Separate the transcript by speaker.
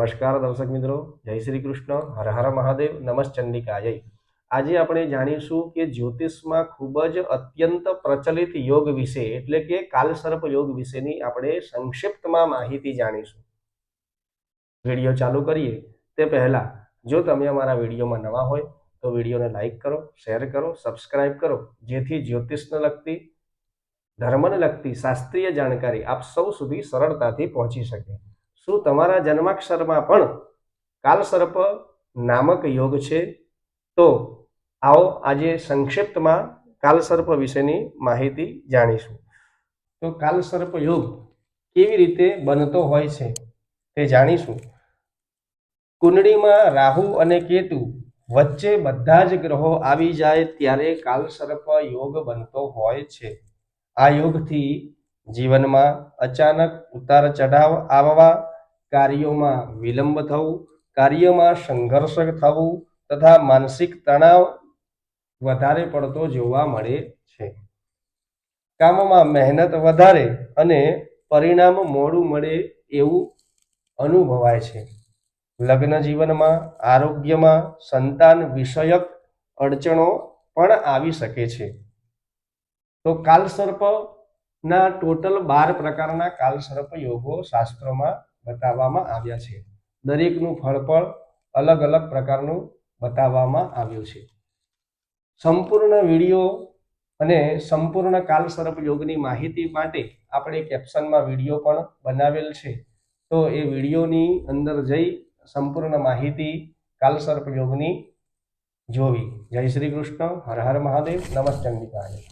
Speaker 1: નમસ્કાર દર્શક મિત્રો, જય શ્રી કૃષ્ણ, હર હર મહાદેવ નમશ્ચંડિકાય આજે આપણે જાણીશું કે જ્યોતિષમાં ખૂબ જ અત્યંત પ્રચલિત યોગ વિશે, એટલે કે કાલસર્પ યોગ વિશેની આપણે સંક્ષિપ્તમાં માહિતી જાણીશું. વીડિયો ચાલુ કરીએ, તે પહેલા, જો તમે અમારા વિડીયોમાં નવા હોય, તો વિડીયોને લાઇક કરો, શેર કરો, સબસ્ક્રાઇબ કરો, જેથી જ્યોતિષને લગતી, ધર્મને લગતી શાસ્ત્રીય જાણકારી આપ સૌ સુધી સરળતાથી પહોંચી શકે. શું તમારા જન્માક્ષરમાં પણ કાલસર્પ નામક યોગ છે? તો આવો આજે સંક્ષિપ્તમાં કાલસર્પ વિશેની માહિતી જાણીશું. તો કાલસર્પ યોગ કેવી રીતે બનતો હોય છે તે જાણીશું. કુંડળીમાં રાહુ અને કેતુ વચ્ચે બધા જ ગ્રહો આવી જાય ત્યારે કાલસર્પ યોગ બનતો હોય છે. આ યોગથી જીવનમાં અચાનક ઉતાર ચઢાવ આવવા કાર્યોમાં વિલંબ થવું, કાર્યમાં સંઘર્ષ થવું તથા માનસિક તણાવ વધારે પડતો જોવા મળે છે. કામમાં મહેનત વધારે અને પરિણામ મોડું મળે એવું અનુભવાય છે. લગ્ન જીવનમાં, આરોગ્યમાં સંતાન વિષયક અડચણો પણ આવી શકે છે. તો કાલસર્પના ટોટલ બાર પ્રકારના કાલસર્પ યોગો શાસ્ત્રોમાં બતાવવામાં આવ્યા છે. દરેકનું ફળ પણ અલગ અલગ પ્રકારનું બતાવવામાં આવ્યું છે. સંપૂર્ણ વીડિયો અને સંપૂર્ણ કાલસર્પ યોગની માહિતી માટે આપણે કેપ્શનમાં વીડિયો પણ બનાવેલ છે. તો એ વિડીયોની અંદર જઈ સંપૂર્ણ માહિતી કાલસર્પ યોગની જોવી. જય શ્રી કૃષ્ણ. હર હર મહાદેવ. નમસ્તે